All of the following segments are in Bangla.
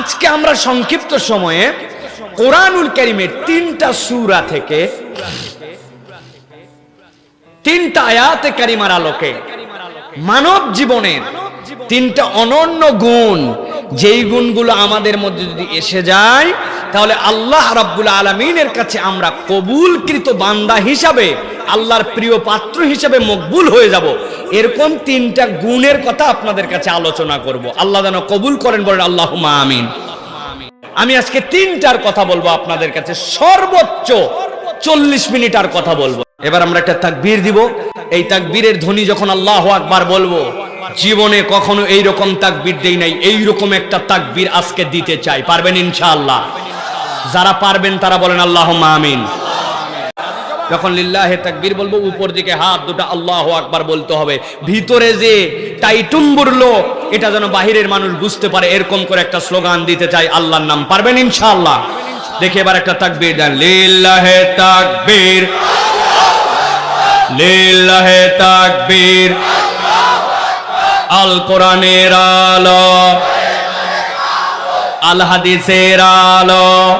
আজকে আমরা সংক্ষিপ্ত সময়ে কোরআনুল করিমের তিনটা সুরা থেকে তিনটা আয়াতে কারিমার আলোকে মানব জীবনের তিনটা অনন্য গুণ, যেই গুণগুলো আমাদের মধ্যে যদি এসে যায় তাহলে আল্লাহ রাব্বুল আলমিনের কাছে আমরা কবুলকৃত বান্দা হিসাবে, আল্লাহর প্রিয় পাত্র হিসাবে মকবুল হয়ে যাব। এরকম তিনটা গুণের কথা আপনাদের কাছে আলোচনা করব। আল্লাহ যেন কবুল করেন, বলেন আল্লাহ আমিন। আমি আজকে তিনটার কথা বলব আপনাদের কাছে, সর্বোচ্চ চল্লিশ মিনিট আর কথা বলব। এবার আমরা একটা তাকবীর দিব। এই তাকবীরের ধ্বনি যখন আল্লাহ আকবার বলব, জীবনে কখনো এইরকম তাকবীর দেই নাই, এইরকম একটা তাকবীর আজকে দিতে চাই, পারবেন ইনশাআল্লাহ। যারা পারবেন তারা বলেন আল্লাহ আমিন। যখন লিল্লাহে তাকবীর বলব, উপর দিকে হাত দুটো আল্লাহ আকবার বলতে হবে। ভিতরে যে টাইটুম্বুরলো এটা যেন বাহিরের মানুষ বুঝতে পারে, এরকম করে একটা স্লোগান দিতে চাই, আল্লাহর নাম। পারবেন ইনশাআল্লাহ? দেখে এবার একটা তাকবীর দেন, লিল্লাহে তাকবীর। লিল্লাহে তাকবীর। আল কোরআনের আলো। আল হাদিসের আলো।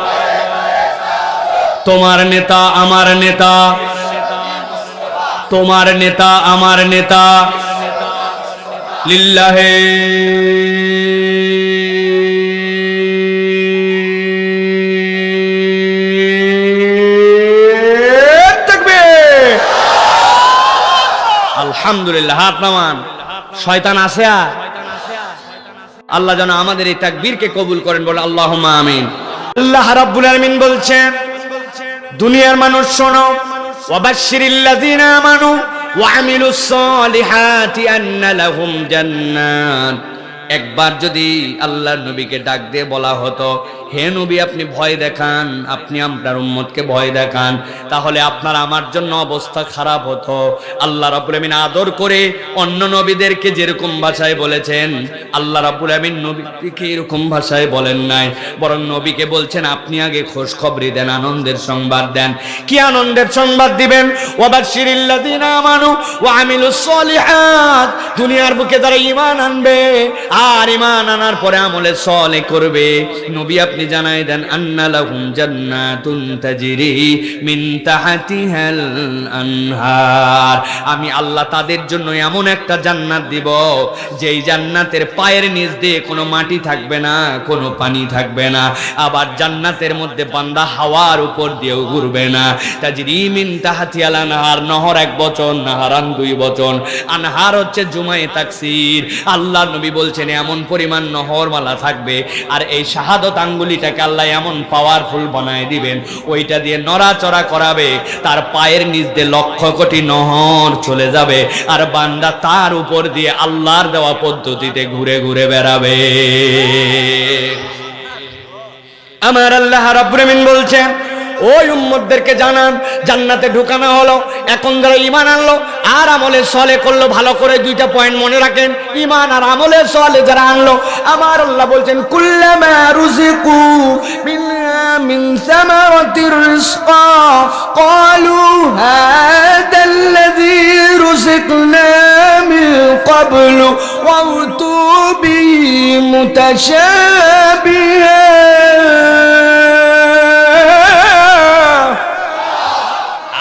তোমার নেতা আমার নেতা। তোমার নেতা আমার নেতা। লিল্লাহে। আলহামদুলিল্লাহ হাত নামান। শয়তান আছে আর? আল্লাহ যেন আমাদের এই তাকবীরকে কবুল করেন, বলে আল্লাহ আমিন। আল্লাহ রাব্বুল আলামিন বলছেন, দুনিয়ার মানুষ শোনো, ওয়াবাশশিরিল্লাযিনা আমানু ওয়া আমিলুস সালিহাতি আন্না লাহুম জান্নাত। একবার যদি আল্লাহর নবীকে ডাক দিয়ে বলা হতো, হে নবী, আপনি ভয় দেখান, আপনি আপনার উম্মতকে ভয় দেখান, তাহলে আপনার আমার জন্য অবস্থা খারাপ হতো। আল্লাহ রাব্বুল আমিন আদর করে অন্য নবীদেরকে যেরকম ভাষায় বলেছেন, আল্লাহ রাব্বুল আমিন নবীকে এরকম ভাষায় বলেন নাই, বরং নবীকে বলছেন, আপনি আগে খোঁজ খবরি দেন, আনন্দের সংবাদ দেন। কি আনন্দের সংবাদ দিবেন? ওয়াবাশশিরিল্লাযিনা আমানু ওয়া আমিলুস সলিহাত। দুনিয়ার বুকে যারা ইমান আনবে আর ইমান আনার পরে আমলে সলে করবে। নবী আপনি জানাই দেন, আন্না লাহুম জান্নাতুন তাজরি মিন তাহতিহাল আনহার। আমি আল্লাহ তাদের জন্য এমন একটা জান্নাত দিব, যেই জান্নাতের পায়ের নিচ দিয়ে কোনো মাটি থাকবে না, কোনো পানি থাকবে না। আবার জান্নাতের মধ্যে বান্দা হাওয়ার উপর দিয়েও ঘুরবে না। তাজরি মিন তাহতিয়াল আনহার, নহর এক বচন, নাহারান দুই বচন। আনহার হচ্ছে জুমায়ে তাকসির। আল্লাহ নবী বলছেন এমন পরিমাণ নহরমালা থাকবে, আর এই শাহাদত আঙ্গুলিটাকে আল্লাহ এমন পাওয়ারফুল বানায় দিবেন, ওইটা দিয়ে নড়াচড়া করাবে, তার পায়ের নিচ দিয়ে লক্ষ কোটি নহর চলে যাবে, আর বান্দা তার উপর দিয়ে আল্লাহর দেওয়া পদ্ধতিতে ঘুরে ঘুরে বেড়াবে। আমার আল্লাহ রাব্বুল আমিন বলছেন ওই উম্মতদেরকে জানান, জান্নাতে ঢুকানো হলো, এখন যারা ইমান আনলো, আর আমলে সলে করল, ভালো করে দুইটা পয়েন্ট মনে রাখেন ইমান আর আমলে সলে যারা আনলো, আমার আল্লাহ বলছেন, কুল্লামা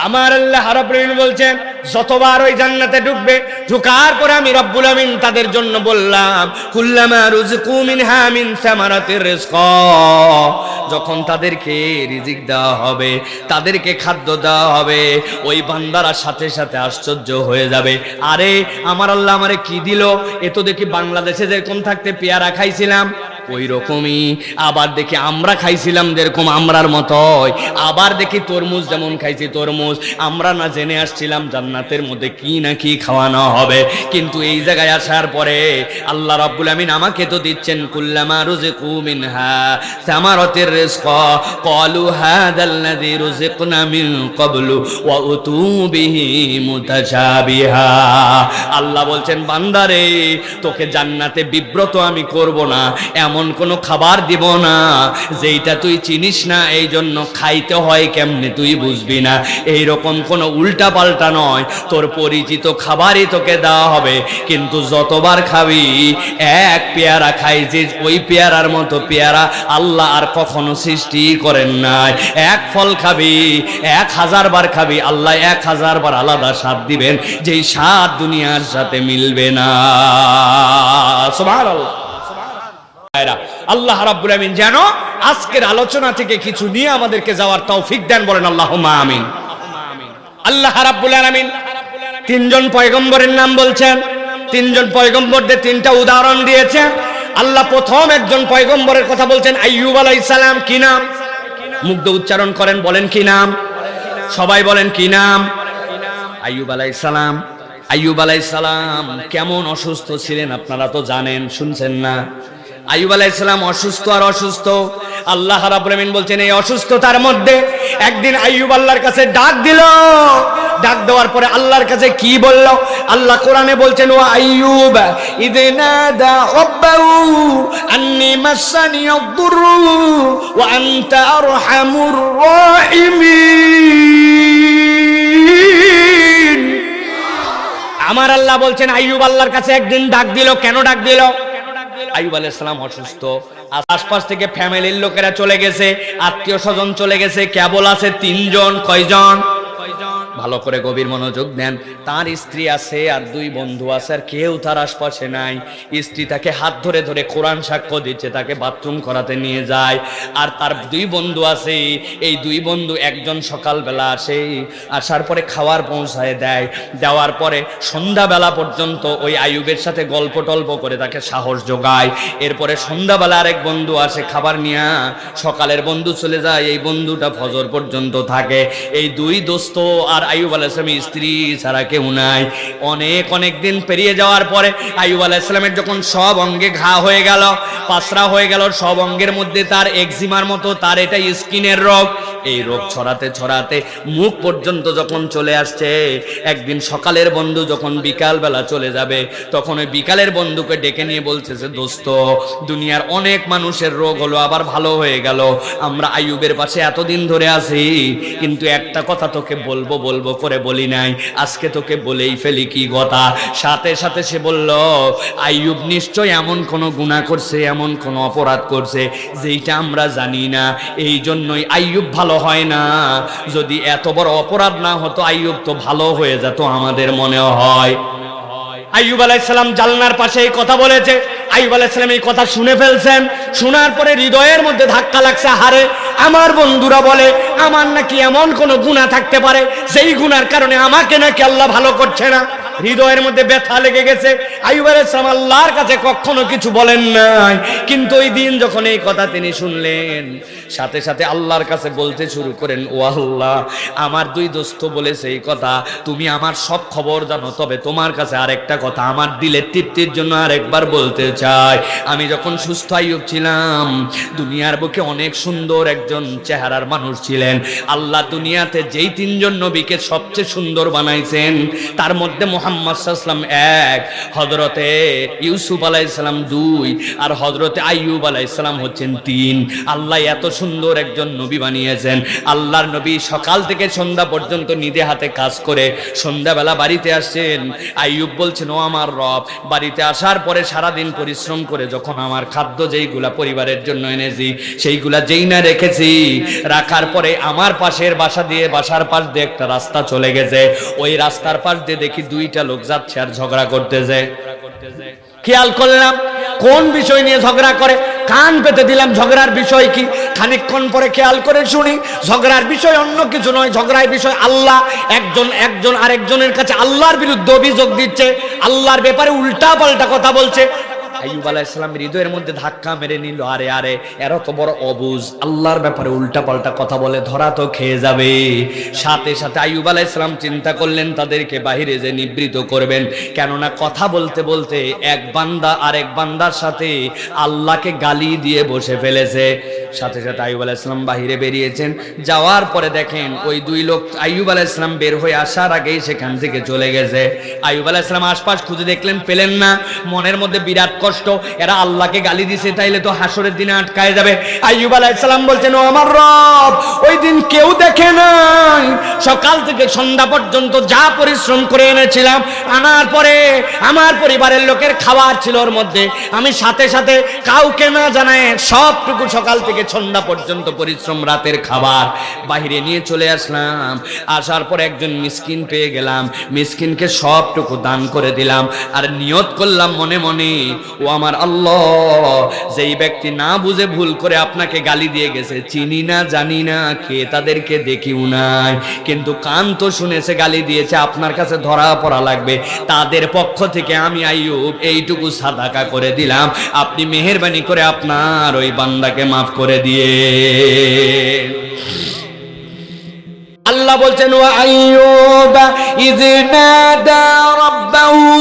আমার আল্লাহ রাব্বুল বলছেন, যতবার ওই জান্নাতে ঢুকবে, ঢুকার পরে আমি রব্বুল আমিন তাদের জন্য বললাম, কুল্লামা রুজকু মিনহা মিন সামারাতির রিজক। যখন তাদেরকে রিজিক দেওয়া হবে, তাদেরকে খাদ্য দেওয়া হবে, ওই বান্দারা সাথে সাথে আশ্চর্য হয়ে যাবে। আরে, আমার আল্লাহ আমারে কি দিল? এ তো দেখি বাংলাদেশে যেরকম থাকতে পেয়ারা খাইছিলাম। ওই রকমই আবার দেখি আমরা খাইছিলাম যেরকম আমরার মতোই। আবার দেখি তরমুজ যেমন খাইছি তরমুজ। আমরা না জেনে আসছিলাম জান্নাতের মধ্যে কি না কি খাওয়ানো হবে। কিন্তু এই জায়গায় আসার পরে আল্লাহ রাব্বুল আমিন আমাকে তো দিচ্ছেন, কুল্লামা রুজিকু মিনহা সামারাতির রিজক। ক্বালু হাদাল্লাযী রুজিকনা মিন ক্বাবলু ওয়া উতু বিহি মুতাশাবিহা। আল্লাহ বলছেন, বান্দারে, তোকে জান্নাতে বিব্রত আমি করব না। এমন এমন কোনো খাবার দিব না যেইটা তুই চিনিস না এই জন্য খাইতে হয় কেমনে তুই বুঝবি না। এই রকম কোনো উল্টা পাল্টা নয় তোর পরিচিত খাবারই তোকে দেওয়া হবে কিন্তু যতবার খাবি এক পেয়ারা খাইছিস ওই পেয়ারার মতো পেয়ারা আল্লাহ আর কখনো সৃষ্টি করেন নাই। এক ফল খাবি এক হাজার বার খাবি আল্লাহ এক হাজার বার আলাদা স্বাদ দিবেন যেই স্বাদ দুনিয়ার সাথে মিলবে না। সুবহানাল্লাহ। ভাইরা, আল্লাহ রাব্বুল আমিন যেন আজকের আলোচনা থেকে কিছু নিয়ে আমাদেরকে যাওয়ার তৌফিক দেন বলেন, আল্লাহুম্মা আমিন। আল্লাহ রাব্বুল আলামিন তিনজন পয়গম্বরের নাম বলছেন, তিনজন পয়গম্বরদের তিনটা উদাহরণ দিয়েছে আল্লাহ প্রথম একজন পয়গম্বরের কথা বলছেন, আইয়ুব আলাইহিস কি নাম? মুগ্ধ উচ্চারণ করেন, বলেন কি নাম? সবাই বলেন কি নাম? আইয়ুব আলাইহিস সালাম। আইয়ুব আলাইহিস কেমন অসুস্থ ছিলেন আপনারা তো জানেন, শুনছেন না? আইয়ুব আলাইহিস সালাম অসুস্থ আর অসুস্থ। আল্লাহ রাব্বুল আমিন বলছেন, এই অসুস্থতার মধ্যে একদিন আইয়ুব আল্লাহর কাছে ডাক দিল। ডাক দেওয়ার পরে আল্লাহর কাছে কি বলল? আল্লাহ কোরআনে বলছেন ও আইয়ুব আমার আল্লাহ বলছেন, আইয়ুব আল্লাহর কাছে একদিন ডাক দিল। কেন ডাক দিল? আইয়ুব আলাইসালাম অসুস্থ। আশপাশ থেকে ফ্যামিলির লোকেরা চলে গেছে, আত্মীয় স্বজন চলে গেছে, কেবল আছে তিনজন, কয়জন? ভালো করে গভীর মনোযোগ দেন। তার স্ত্রী আছে আর দুই বন্ধু আছে আর কেউ তার আশপাশে নাই। স্ত্রী তাকে হাত ধরে ধরে কোরআন সাক্ষ্য দিচ্ছে, তাকে বাথরুম করাতে নিয়ে যায়। আর তার দুই বন্ধু আছে, এই দুই বন্ধু একজন সকালবেলা আসে, আসার পরে খাওয়ার পৌঁছায় দেয়। দেওয়ার পরে সন্ধ্যাবেলা পর্যন্ত ওই আয়ুবের সাথে গল্প টল্প করে তাকে সাহস যোগায়। এরপরে সন্ধ্যাবেলা আরেক বন্ধু আসে, খাবার নিয়ে সকালের বন্ধু চলে যায়, এই বন্ধুটা ফজর পর্যন্ত থাকে। এই দুই দোস্ত আর আইয়ুব আলাইসলামের স্ত্রী ছাড়া কেউ নাই। অনেক অনেক দিন পেরিয়ে যাওয়ার পরে আইয়ুব আলাইসলামের যখন সব অঙ্গে ঘা হয়ে গেল পাসরা হয়ে গেল, সব অঙ্গের মধ্যে তার এক্সিমার মতো, তার এটা স্কিনের রোগ। এই রোগ ছড়াতে ছড়াতে মুখ পর্যন্ত যখন চলে আসছে, একদিন সকালের বন্ধু যখন বিকাল বেলা চলে যাবে, তখন ওই বিকালের বন্ধুকে ডেকে নিয়ে বলছে যে, দোস্ত, দুনিয়ার অনেক মানুষের রোগ হলো, আবার ভালো হয়ে গেল। আমরা আইয়ুবের পাশে এতদিন ধরে আছি, কিন্তু একটা কথা তোকে বলব বলব করে বলি নাই। আজকে তোকে বলেই ফেলি কি কথা। সাথে সাথে সে বলল, আইয়ুব নিশ্চয় এমন কোন গুণা করছে, এমন কোন অপরাধ করছে, যেইটা আমরা জানি না। এই জন্যই আইয়ুব ভালো হয় না। যদি এত বড় অপরাধ না হতো, আইয়ুব তো ভালো হয়ে যেত আমাদের মনে হয়। আইয়ুব আলাইসালাম জালনার পাশে এই কথা বলেছে। আইব আলাইসালাম এই কথা শুনে ফেলছেন। শোনার পরে হৃদয়ের মধ্যে ধাক্কা লাগছে, হারে, আমার বন্ধুরা বলে, আমার নাকি এমন কোনো গুণা থাকতে পারে সেই গুণার কারণে আমাকে নাকি আল্লাহ ভালো করছে না। হৃদয়ের মধ্যে ব্যথা লেগে গেছে। আইয়ুব আলাইসালাম আল্লাহর কাছে কখনো কিছু বলেন নাই। কিন্তু ওই দিন যখন এই কথা তিনি শুনলেন, সাথে সাথে আল্লাহর কাছে বলতে শুরু করেন, ও আল্লাহ, আমার দুই দোস্ত বলেছে এই কথা। তুমি আমার সব খবর জানো, তবে তোমার কাছে আরেকটা কথা। আমার দিলের তৃপ্তির জন্য আরেকবার বলতে চাই। আমি যখন সুস্থ আইয়ুব ছিলাম, দুনিয়ার বুকে অনেক সুন্দর একজন চেহারার মানুষ ছিলেন। আল্লাহ দুনিয়াতে যেই তিনজন নবীকে সবচেয়ে সুন্দর বানাইছেন, তার মধ্যে মোহাম্মদ এক হজরতে ইউসুফ আলাইসালাম দুই, আর হজরতে আলাইসালাম হচ্ছেন তিন। আল্লাহ এত সুন্দর একজন নবী বানিয়েছেন। আল্লাহর নবী সকাল থেকে সন্ধ্যা পর্যন্ত নিজে হাতে কাজ করে সন্ধ্যাবেলা বাড়িতে আসছেন। বলছেন, ও আমার রব, বাড়িতে আসার পরে পরিশ্রম করে যখন আমার খাদ্য যেইগুলা পরিবারের জন্য এনেছি, সেইগুলা যেই না রেখেছি, রাখার পরে আমার পাশের বাসা দিয়ে বাসার পাশ দিয়ে একটা রাস্তা চলে গেছে। ওই রাস্তার পাশ দিয়ে দেখি দুইটা লোক যাচ্ছে আর ঝগড়া করতেছে। খেয়াল করলাম, কোন বিষয় নিয়ে ঝগড়া করে? কান পেতে দিলাম, ঝগড়ার বিষয় কি? খানিকক্ষণ পরে খেয়াল করে শুনি, ঝগড়ার বিষয় অন্য কিছু নয়, ঝগড়ার বিষয় আল্লাহ। একজন একজন আরেকজনের কাছে আল্লাহর বিরুদ্ধে অভিযোগ দিচ্ছে, আল্লাহর ব্যাপারে উল্টা পাল্টা কথা বলছে আইয়ুব আলাইসালাম হৃদয়ের মধ্যে ধাক্কা মেরে নিল আরে আরে এর তো বড় অবুজ। আল্লাহর ব্যাপারে উল্টা পাল্টা কথা বলে ধরা তো খেয়ে যাবে। সাথে সাথে আইয়ুব আলাইসালাম চিন্তা করলেন তাদেরকে বাহিরে যে নিবৃত করবেন। কেননা কথা বলতে বলতে এক বান্দা আর এক বান্দার সাথে আল্লাহকে গালি দিয়ে বসে ফেলেছে। সাথে সাথে আইব আলাইসালাম বাহিরে বেরিয়েছেন। যাওয়ার পরে দেখেন ওই দুই লোক আইব আলাইসালাম বের হয়ে আসার আগেই সেখান থেকে চলে গেছে। আইব আলাইসালাম আশপাশ খুঁজে দেখলেন পেলেন না। মনের মধ্যে বিরাট কষ্ট, এরা আল্লাহকে গালি দিছে, তাইলে তো হাসরের দিনে আটকায় যাবে। আইব আলাইসালাম বলছেন, ও আমার রব, ওই দিন কেউ দেখে নাই। সকাল থেকে সন্ধ্যা পর্যন্ত যা পরিশ্রম করে এনেছিলাম, আনার পরে আমার পরিবারের লোকের খাবার ছিল ওর মধ্যে। আমি সাথে সাথে কাউকে না জানায় সবটুকু সকাল থেকে সন্ধ্যা পর্যন্ত পরিশ্রম, রাতের খাবার বাহিরে নিয়ে চলে আসলাম। আসার পর একজন মিসকিন পেয়ে গেলাম। মিসকিনকে সবটুকু দান করে দিলাম। আর নিয়ত করলাম মনে মনে ও আমার আল্লাহ, যেই ব্যক্তি না বুঝে ভুল করে আপনাকে গালি দিয়ে গেছে, চিনি না, জানি না, কে তাদেরকে দেখিও নাই। কিন্তু কান তো শুনেছে, গালি দিয়েছে, আপনার কাছে ধরা পড়া লাগবে। তাদের পক্ষ থেকে আমি আইয়ুব এইটুকু সাদাকা করে দিলাম। আপনি মেহেরবানি করে আপনার ওই বান্দাকে মাফ করে দিয়ে। আল্লাহ বলছেন ও আইয়ুব ইয নাদা রাব্বাহু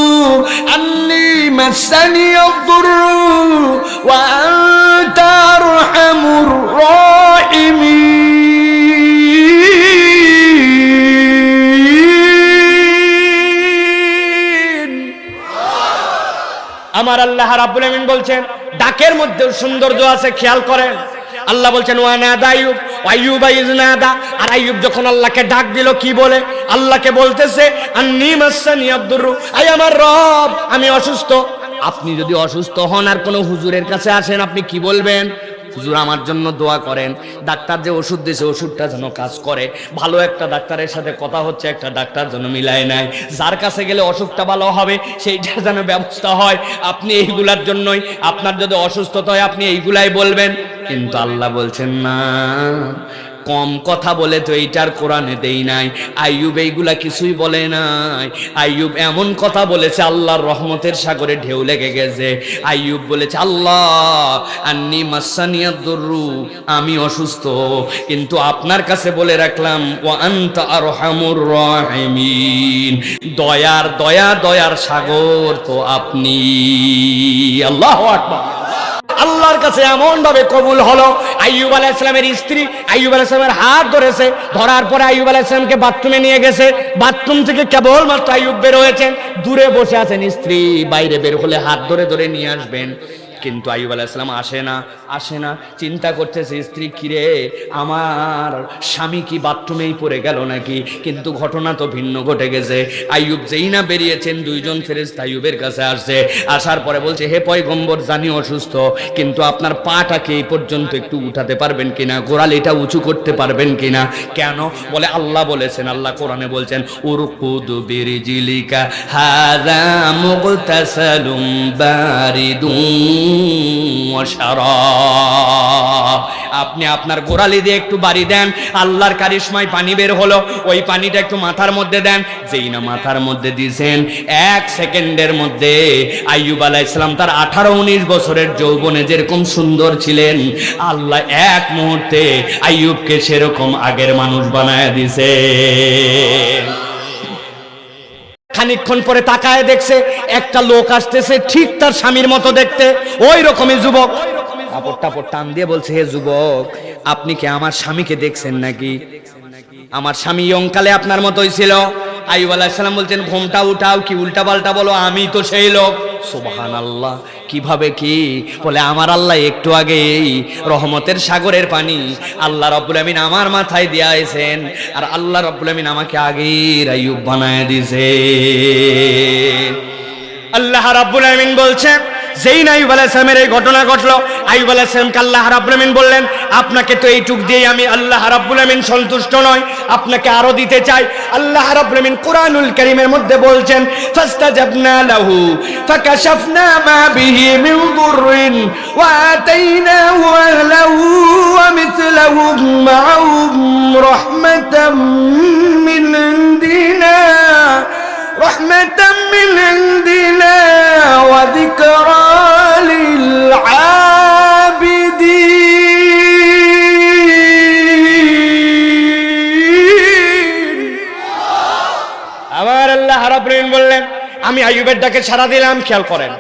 আদ-দুররু ওয়া আনতা আরহামুর রাহিমিন আমার আল্লাহ রাব্বুল আমিন বলছেন, ডাকের মধ্যেও সৌন্দর্য আছে, খেয়াল করেন। আল্লাহ বলছেন ওয়ানাদা আইয়ুব আইয়ুব ইজনাদা আর আইয়ুব যখন আল্লাহকে ডাক দিল, কি বলে? আল্লাহকে বলতেছে, আন্নি মাসানি আব্দুরু আই আমার রব, আমি অসুস্থ। আপনি যদি অসুস্থ হন আর কোনো হুজুরের কাছে আসেন, আপনি কি বলবেন? হুজুর আমার জন্য দোয়া করেন। ডাক্তার যে ওষুধ দিয়েছে, ওষুধটা যেন কাজ করে। ভালো একটা ডাক্তারের সাথে কথা হচ্ছে, একটা ডাক্তার যেন মিলায় নেয়। যার কাছে গেলে অসুখটা ভালো হবে, সেইটা যেন ব্যবস্থা হয়। আপনি এইগুলার জন্যই, আপনার যদি অসুস্থতা হয়, আপনি এইগুলাই বলবেন। কিন্তু আল্লাহ বলছেন না। কম কথা বলে তো এইটার কোরআনে দেই নাই। আইয়ুব এইগুলা কিছুই বলে নাই। আইয়ুব এমন কথা বলেছে, আল্লাহর রহমতের সাগরে ঢেউ লেগে গেছে। আইয়ুব বলেছে, আল্লাহ, আন্নি মাসানিয়া দুরু আমি অসুস্থ। কিন্তু আপনার কাছে বলে রাখলাম ও আনতা আরহামুর রাহিমিন। দয়ার, দয়া, দয়ার সাগর তো আপনি। আল্লাহ আকবার। আল্লাহর কাছে এমন ভাবে কবুল হলো, আইয়ুব আলাহ ইসলামের স্ত্রী আইয়ুব আলাহ ইসলামের হাত ধরেছে, ধরার পরে আইয়ুব আলাহ ইসলামকে বাথরুমে নিয়ে গেছে, বাথরুম থেকে কেবলমাত্র আইয়ুব বের হয়েছেন, দূরে বসে আছেন স্ত্রী, বাইরে বের হলে হাত ধরে ধরে নিয়ে আসবেন, কিন্তু আইয়ুব ইসলাম আসে না। আসে না। চিন্তা করতেছে, স্ত্রী, কিরে, আমার স্বামী কি বাথরুমেই পড়ে গেল নাকি? কিন্তু ঘটনা তো ভিন্ন ঘটে গেছে। আইয়ুব যেই না বেরিয়েছেন, দুইজন ফেরেস আইয়ুবের কাছে আসছে। আসার পরে বলছে, হে পয়গম্বর জানি অসুস্থ, কিন্তু আপনার পাটাকে এই পর্যন্ত একটু উঠাতে পারবেন কিনা? গোড়ালিটা উঁচু করতে পারবেন কিনা? কেন? বলে, আল্লাহ বলেছেন, আল্লাহ কোরআনে বলছেন, উরকুদু বিরিজিলিকা, হাযা মুগতাসালুম বারিদুন ওয়াশারাব। আপনি আপনার গোড়ালি দিয়ে একটু বাড়ি দেন, আল্লাহর কারিশমায় পানি বের হলো, ওই পানিটা একটু মাথার মধ্যে দেন, যেই না মাথার মধ্যে দিয়েছেন, এক সেকেন্ডের মধ্যে আইয়ুব আলাহ ইসলাম তার আঠারো উনিশ বছরের যৌবনে যেরকম সুন্দর ছিলেন, আল্লাহ এক মুহূর্তে আইয়ুবকে সেরকম আগের মানুষ বানায় দিছে খানিকক্ষণ পরে তাকায় দেখছে, একটা লোক আসতেছে ঠিক তার স্বামীর মতো দেখতে, ওই রকমই যুবক। কাপড় টাপড় টান দিয়ে বলছে, হে যুবক, আপনি কি আমার স্বামীকে দেখছেন নাকি? আমার স্বামী ইয়ংকালে আপনার মতোই ছিল। আইব আলাইসালাম বলছেন, ঘোমটা উঠাও, কি উল্টা পাল্টা বলো, আমি তো সেই লোক। সোবাহান আল্লাহ কীভাবে কি? বলে, আমার আল্লাহ একটু আগেই রহমতের সাগরের পানি আল্লাহ রব্বুল আমিন আমার মাথায় দিয়া আছেন আর আল্লাহ রব্বুল আমিন আমাকে আগেই আইয়ুব বানায় দিছে আল্লাহ রাব্বুল আমিন বলছেন যেই না আইব আলাইসালামের এই ঘটনা ঘটলো আইব আলাইসালামকে আল্লাহ রাব্বুল আমিন বললেন আপনাকে তো এইটুক দিয়ে আমি আল্লাহ রাব্বুল আমিন সন্তুষ্ট নয় আপনাকে আরো দিতে চাই আল্লাহ রাব্বুল আমিন কুরআনুল কারীমের মধ্যে বলছেন ফাস্তাজাবনা লাহু ফাকাশাফনা মা বিহি মিন দুররিন ওয়া আতাইনাহু আহলাহু ওয়া মিথলাহুম মা'হুম রাহমাতাম মিন ইনদিনা رحمة من عندنا وذكرى للعابدين আমার আল্লাহ রাব্বুল বললেন আমি আয়ুবের ডাকে ছাড়া দিলাম খেয়াল করেন।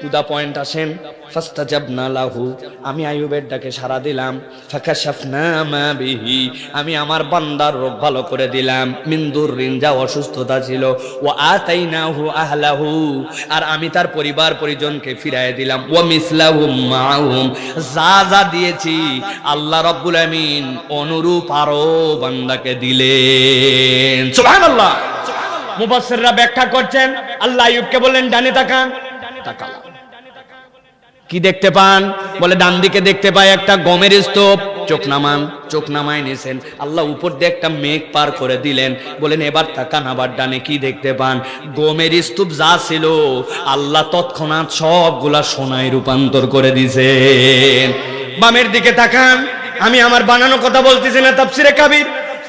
টু পয়েন্ট আসেন, ফাস্তাজাবনা লাহু আমি আইয়ুবের ডাকে সাড়া দিলাম বিহি আমি আমার বান্দার রোগ ভালো করে দিলাম। মিন্দুর রিন যা অসুস্থতা ছিল ও আতাইনাহু আহলাহু আর আমি তার পরিবার পরিজনকে ফিরায় দিলাম ও মিসলাহুম মাহুম যা যা দিয়েছি আল্লাহ রাব্বুল আমিন অনুরূপ আরও বান্দাকে দিলেন। সুবহানাল্লাহ। মুফাসসিররা ব্যাখ্যা করছেন, আল্লাহ আইয়ুবকে বললেন, ডানে তাকান। তাকালাম। কি দেখতে পান? বলে, ডান দিকে দেখতে পাই একটা গমের স্তূপ। চোখ নামান, চোখ নামায় নিয়েছেন আল্লাহ উপর দিয়ে একটা মেঘ পার করে দিলেন। বলেন, এবার তাকান আবার ডানে, কি দেখতে পান? গমের স্তূপ যা ছিল, আল্লাহ তৎক্ষণাৎ সবগুলা সোনায় রূপান্তর করে দিছেন। বামের দিকে তাকান। আমি আমার বানানো কথা বলতেছি না, তাফসিরে কাবির।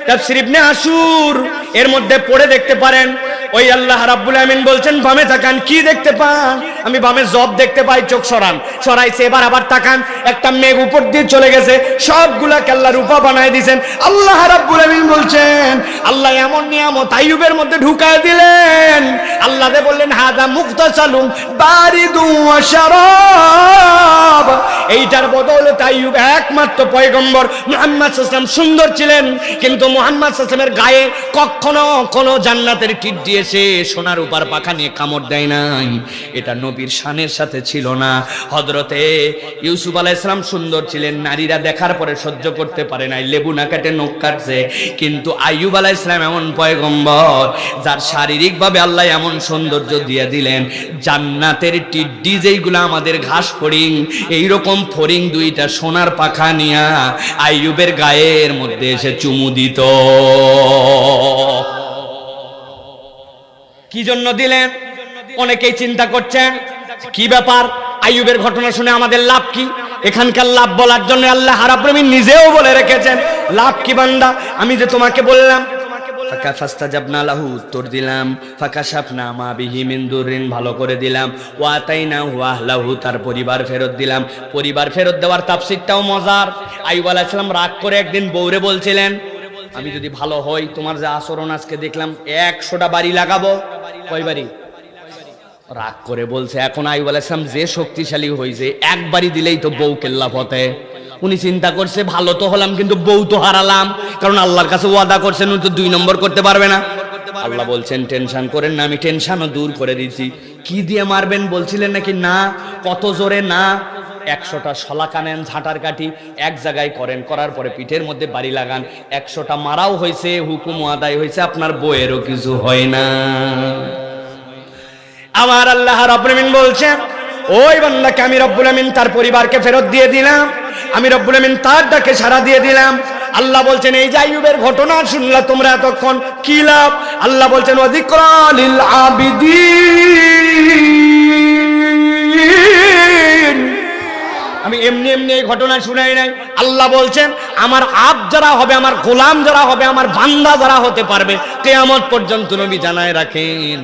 তাফসির ইবনে আশুর। এর মধ্যে পড়ে দেখতে পারেন ওই আল্লাহ রাব্বুল আমিন বলছেন, বামে তাকান, কি দেখতে পান? আমি বামে জব দেখতে পাই, চোখ সরান। সরাইছে, এবার আবার তাকান। একটা মেঘ উপর দিয়ে চলে গেছে। সবগুলা কাল্লা রূপা বানায় দিয়েছেন আল্লাহ রাব্বুল আমিন বলছেন, আল্লাহ এমন নিয়ামত আইয়ুবের মধ্যে ঢুকায় দিলেন। আল্লাহ দে বললেন, হাদা মুক্তাসালুম বারিদু ওয়া শারাব। এইটার বদলে তাইয়ুব একমাত্র পয়গম্বর মুহাম্মদ সাল্লাম সুন্দর ছিলেন। কিন্তু মুহাম্মদ সাল্লামের গায়ে কখনো কোনো জান্নাতের টিড্ডি এসে সোনার উপার পাখা নিয়ে কামড় দেয় নাই। এটা নবীর শানের সাথে ছিল না। হযরতে ইউসুফ আলাইহিস সালাম সুন্দর ছিলেন, নারীরা দেখার পরে সহ্য করতে পারে নাই, লেবু না কাটে নখ কাটছে। কিন্তু আইয়ুব আলাইহিস সালাম এমন পয়গম্বর, যার শারীরিকভাবে আল্লাহ এমন সৌন্দর্য দিয়ে দিলেন, জান্নাতের টিড্ডি যেইগুলো আমাদের ঘাস ফড়িং, এইরকম ফড়িং দুইটা সোনার পাখা নিয়া আইয়ুবের গায়ের মধ্যে এসে চুমু দিত। কি জন্য দিলেন? অনেকেই চিন্তা করছেন, কি ব্যাপার? আইয়ুবের ঘটনা শুনে আমাদের লাভ কি? এখানকার লাভ বলার জন্য আল্লাহ হারাপ্রেমী নিজেও বলে রেখেছেন, লাভ কি বান্দা? আমি যে তোমাকে বললাম ফাস্তা লাহু, উত্তর দিলাম ভালো করে দিলাম ওয়াতাই না ওয়াহলাহু তার পরিবার ফেরত দিলাম, পরিবার ফেরত দেওয়ার মজার। রাগ করে একদিন বলছিলেন, আমি যদি ভালো হই, তোমার যে আচরণ আজকে দেখলাম, একশোটা বাড়ি লাগাবো। কয় বাড়ি? রাগ করে বলছে, এখন আইব আলাইসালাম যে শক্তিশালী হয়েছে একবারই দিলেই তো বউ কেল্লা পথে উনি চিন্তা করছে, ভালো তো হলাম, কিন্তু বউ তো হারালাম। কারণ আল্লাহর কাছে ওয়াদা করছেন, উনি তো দুই নম্বর করতে পারবে না। আল্লাহ বলছেন, টেনশন করেন না, আমি টেনশনও দূর করে দিচ্ছি। কি দিয়ে মারবেন বলছিলেন নাকি? না, কত জোরে না। একশোটা শলাকা নেন ঝাঁটার কাঠি এক জায়গায় করেন, করার পরে পিঠের মধ্যে বাড়ি লাগান। একশোটা মারাও হয়েছে, হুকুম আদায় হয়েছে, আপনার বইয়েরও কিছু হয় না। আমার আল্লাহ আমিন বলছেন, ওই বান্দাকে আমি রব্বুল আমিন তার পরিবারকে ফেরত দিয়ে দিলাম, আমি রব্বুল আমিন তার ডাকে সাড়া দিয়ে দিলাম। আল্লাহ বলছেন, এই যে আইয়ুবের ঘটনা শুনলা তোমরা এতক্ষণ, কি লাভ? আল্লাহ বলছেন লিল আবিদিন। আমি এমনি এমনি এই ঘটনা শুনাই নাই। আল্লাহ বলছেন, আমার আপ যারা হবে, আমার গোলাম যারা হবে, আমার বান্দা যারা হতে পারবে, কেয়ামত পর্যন্ত নবী জানায় রাখেন।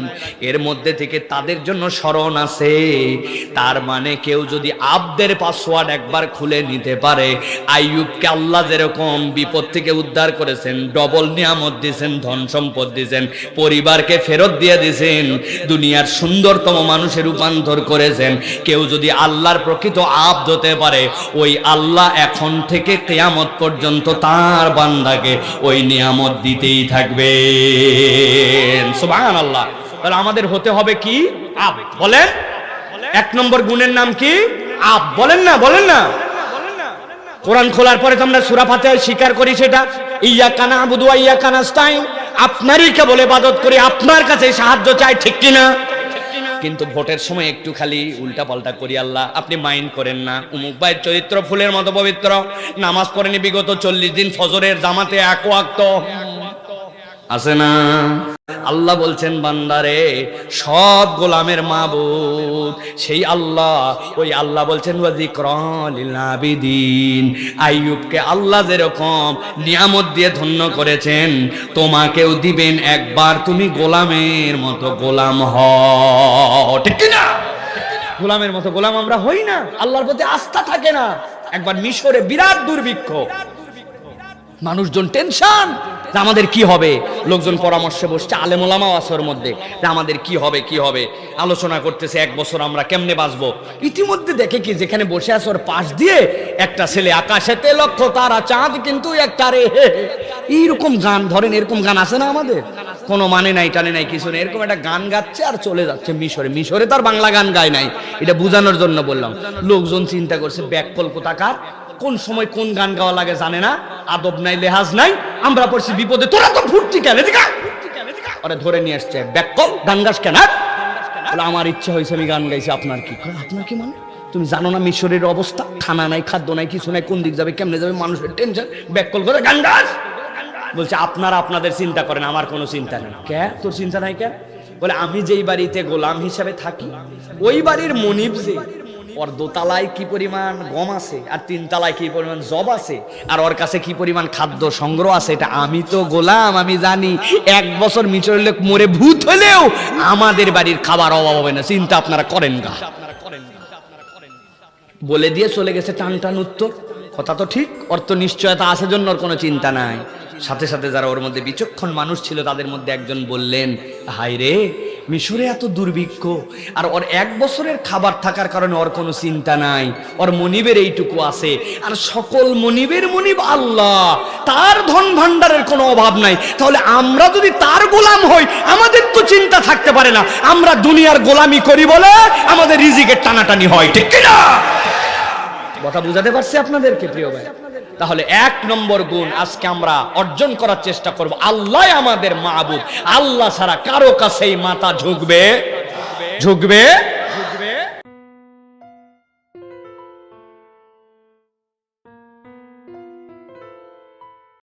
এর মধ্যে থেকে তাদের জন্য স্মরণ আছে। তার মানে কেউ যদি আবদের পাসওয়ার্ড একবার খুলে নিতে পারে, আইয়ুবকে আল্লাহ যেরকম বিপদ থেকে উদ্ধার করেছেন, ডবল নিয়ামত দিয়েছেন, ধন সম্পদ দিয়েছেন, পরিবারকে ফেরত দিয়ে দিয়েছেন, দুনিয়ার সুন্দরতম মানুষের রূপান্তর করেছেন, কেউ যদি আল্লাহর প্রকৃত আব্দ হতে পারে, ওই আল্লাহ এখন থেকে কেয়ামত পর্যন্ত তার বান্দাকে ওই নিয়ামত দিতেই থাকবে। আল্লাহ তাহলে আমাদের হতে হবে কি? আপ বলেন। এক নম্বর গুণের নাম কি? আপ বলেন না বলেন না। কোরআন খোলার পরে তো আমরা সুরাফাতে স্বীকার করি সেটা। ইয়া কানা আবুদু ইয়া কানা স্টাইন আপনারই কেবল ইবাদত করি, আপনার কাছে সাহায্য চাই, ঠিক কিনা? কিন্তু ভোটের সময় একটু খালি উল্টা পাল্টা করি, আল্লাহ, আপনি মাইন্ড করেন না। উমুক ভাইয়ের চরিত্র ফুলের মতো পবিত্র। নামাজ পড়েনি বিগত চল্লিশ দিন ফজরের জামাতে এক ওয়াক্ত। আছে না? আল্লাহ বলছেন, বান্দারে, সব গোলামের মাবুদ, সেই আল্লাহ, ওই আল্লাহ বলছেন আইয়ুবকে আল্লাহ যেরকম নিয়ামত দিয়ে ধন্য করেছেন, তোমাকেও দিবেন একবার তুমি গোলামের মতো গোলাম হও। ঠিক না গোলামের মতো গোলাম আমরা হই না। আল্লাহর প্রতি আস্থা থাকে না। একবার মিশরে বিরাট দুর্ভিক্ষ। মানুষজন টেনশন আমাদের কি হবে? লোকজন পরামর্শে বসছে, আলেমোলামাও আছে ওর মধ্যে আমাদের কি হবে কি হবে? আলোচনা করতেছে, এক বছর আমরা কেমনে বাঁচবো? ইতিমধ্যে দেখে কি, যেখানে বসে আছে ওর পাশ দিয়ে একটা ছেলে আকাশেতে লক্ষ্য তারা চাঁদ, কিন্তু একটা রে এইরকম গান, ধরেন এরকম গান আছে না আমাদের? কোনো মানে নাই, টানে নাই, কিছু নেই, এরকম একটা গান গাচ্ছে আর চলে যাচ্ছে মিশরে। মিশরে তার বাংলা গান গায় নাই, এটা বোঝানোর জন্য বললাম। লোকজন চিন্তা করছে ব্যাককল কোথাকার? কোন সময় কোন গান গাওয়া লাগে জানে না? আদব নাই, লেহাজ নাই। আমরা পড়ছি বিপদে। তোরা তো ফুর্তি কেন ওরা ধরে নিয়ে আসছে ব্যাককল গান গাছ কেন হ্যাঁ? আমার ইচ্ছা হয়েছে আমি গান গাইছি, আপনার কি? আপনার কি মানে? তুমি জানো না মিশরের অবস্থা? খানা নাই, খাদ্য নাই, কিছু নাই, কোন দিক যাবে, কেমনে যাবে, মানুষের টেনশন ব্যাককল করে গান গাছ বলছে, আপনারা আপনাদের চিন্তা করেন, আমার কোনো চিন্তা নেই। কে? তোর চিন্তা নাই কে? বলে, আমি যেই বাড়িতে গোলাম হিসাবে থাকি, ওই বাড়ির মনিব যে ওর দোতলায় কি পরিমাণ গম আছে? আর তিন তলায় কি পরিমাণ জব আছে? আর ওর কাছে কি পরিমাণ খাদ্য সংগ্রহ আছে? এটা আমি তো গোলাম, আমি জানি। এক বছর মিচরের লোক মরে ভূত হলেও আমাদের বাড়ির খাবার অভাব হবে না। চিন্তা আপনারা করেন গা। বলে দিয়ে চলে গেছে টান টান উত্তর। কথা তো ঠিক অর্থ নিশ্চয়তা আছে জন্য ওর কোনো চিন্তা নাই। সাথে সাথে যারা ওর মধ্যে বিচক্ষণ মানুষ ছিল, তাদের মধ্যে একজন বললেন হাই রে মিশরে এত দুর্ভিক্ষ, আর ওর এক বছরের খাবার থাকার কারণে ওর কোনো চিন্তা নাই। ওর মনিবের এইটুকু আছে। আর সকল মনিবের মনিব আল্লাহ। তার ধন ভাণ্ডারের কোনো অভাব নাই। তাহলে আমরা যদি তার গোলাম হই, আমাদের তো চিন্তা থাকতে পারে না। আমরা দুনিয়ার গোলামি করি বলে আমাদের রিজিকের টানাটানি হয়। ঠিক কিনা? কথা বুঝাতে পারছি আপনাদেরকে, প্রিয় ভাই? তাহলে এক নম্বর গুণ আজকে আমরা অর্জন করার চেষ্টা করব। আল্লাহ আমাদের মাহবুব। আল্লাহ ছাড়া কারও কাছেই মাথা ঝুঁকবে ঝুঁকবে